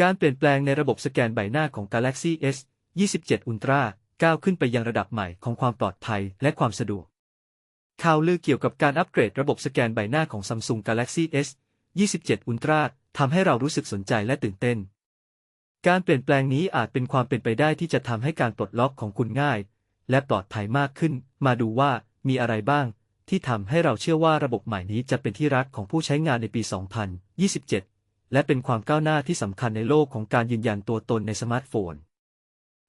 การเปลี่ยนแปลงในระบบสแกนใบหน้าของ Galaxy S 27 Ultra ก้าวขึ้นไปยังระดับใหม่ของความปลอดภัยและความสะดวก ข่าวลือเกี่ยวกับการอัปเกรดระบบสแกนใบหน้าของ Samsung Galaxy S 27 Ultra ทำให้เรารู้สึกสนใจและตื่นเต้น การเปลี่ยนแปลงนี้อาจเป็นความเป็นไปได้ที่จะทำให้การปลดล็อกของคุณง่าย และปลอดภัยมากขึ้น มาดูว่ามีอะไรบ้าง ที่ทำให้เราเชื่อว่าระบบใหม่นี้จะเป็นที่รักของผู้ใช้งานในปี 2027 และเป็นความก้าวหน้าที่สำคัญในโลกของการยืนยันตัวตนในสมาร์ทโฟน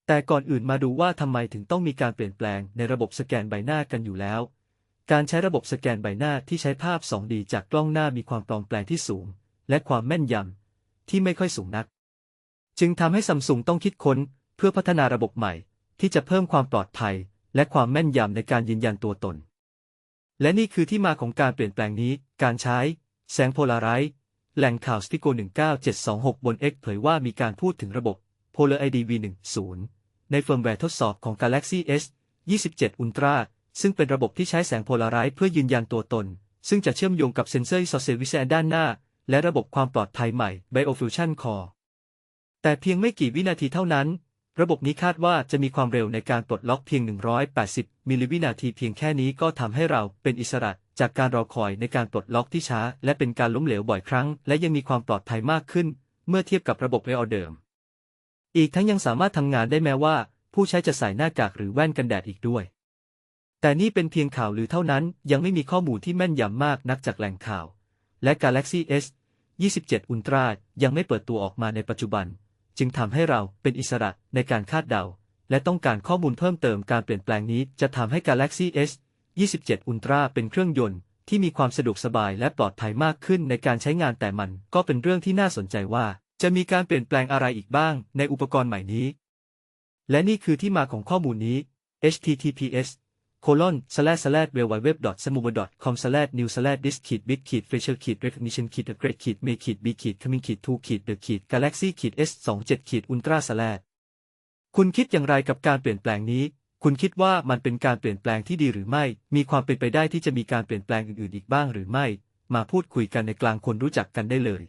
แต่ก่อนอื่นมาดูว่าทำไมถึงต้องมีการเปลี่ยนแปลงในระบบสแกนใบหน้ากันอยู่แล้ว การใช้ระบบสแกนใบหน้าที่ใช้ภาพ 2D จากกล้องหน้ามีความปลอมแปลงที่สูง และความแม่นยำที่ไม่ค่อยสูงนัก จึงทำให้ซัมซุงต้องคิดค้นเพื่อพัฒนาระบบใหม่ ที่จะเพิ่มความปลอดภัย และความแม่นยำในการยืนยันตัวตน และนี่คือที่มาของการเปลี่ยนแปลงนี้ การใช้ แสงโพลาไรซ์ แหล่งข่าวสติโก 19726 บน X เผยว่ามีการพูดถึงระบบ Polar ID V10 ในเฟิร์มแวร์ทดสอบของ Galaxy S 27 Ultra ซึ่งเป็นระบบที่ใช้แสงโพลาไรซ์เพื่อยืนยันตัวตน ซึ่งจะเชื่อมโยงกับเซ็นเซอร์ ISO วิเซด้านหน้า และระบบความปลอดภัยใหม่ BioFusion Core แต่เพียงไม่กี่วินาทีเท่านั้น ระบบนี้คาดว่าจะมีความเร็วในการปลดล็อกเพียง 180 มิลลิวินาทีเพียงแค่นี้ก็ทำให้เราเป็นอิสระ จากการรอคอยในการปลดล็อกที่ช้า และเป็นการล้มเหลวบ่อยครั้ง และยังมีความปลอดภัยมากขึ้น เมื่อเทียบกับระบบ iOS เดิม อีกทั้งยังสามารถทำงานได้แม้ว่า ผู้ใช้จะใส่หน้ากากหรือแว่นกันแดดอีกด้วย แต่นี่เป็นเพียงข่าวหรือเท่านั้น ยังไม่มีข้อมูลที่แม่นยำมากนักจากแหล่งข่าว และ Galaxy S 27 Ultra ยังไม่เปิดตัวออกมาในปัจจุบัน จึงทำให้เราเป็นอิสระในการคาดเดา และต้องการข้อมูลเพิ่มเติมการเปลี่ยนแปลงนี้จะทำให้ Galaxy S 27 Ultra เป็นเครื่องยนต์ที่มีความสะดวกสบายและปลอดภัยมากขึ้นในการใช้งานแต่มันก็เป็นเรื่องที่น่าสนใจว่า จะมีการเปลี่ยนแปลงอะไรอีกบ้างในอุปกรณ์ใหม่นี้ และนี่คือที่มาของข้อมูลนี้ https colon slash slash w w w s m u b com slash new slash this ขีด big ขีด facial ขีด recognition ขีด upgrade ขีด make ขีด b ขีด coming ขีด to ขีด the ขีด galaxy ขีด s 27ขีด ultra slash คุณคิดอย่างไรกับการเปลี่ยนแปลงนี้ คุณคิดว่ามันเป็นการเปลี่ยนแปลงที่ดีหรือไม่ มีความเป็นไปได้ที่จะมีการเปลี่ยนแปลงอื่นๆอีกบ้างหรือไม่ มาพูดคุยกันในกลางคนรู้จักกันได้เลย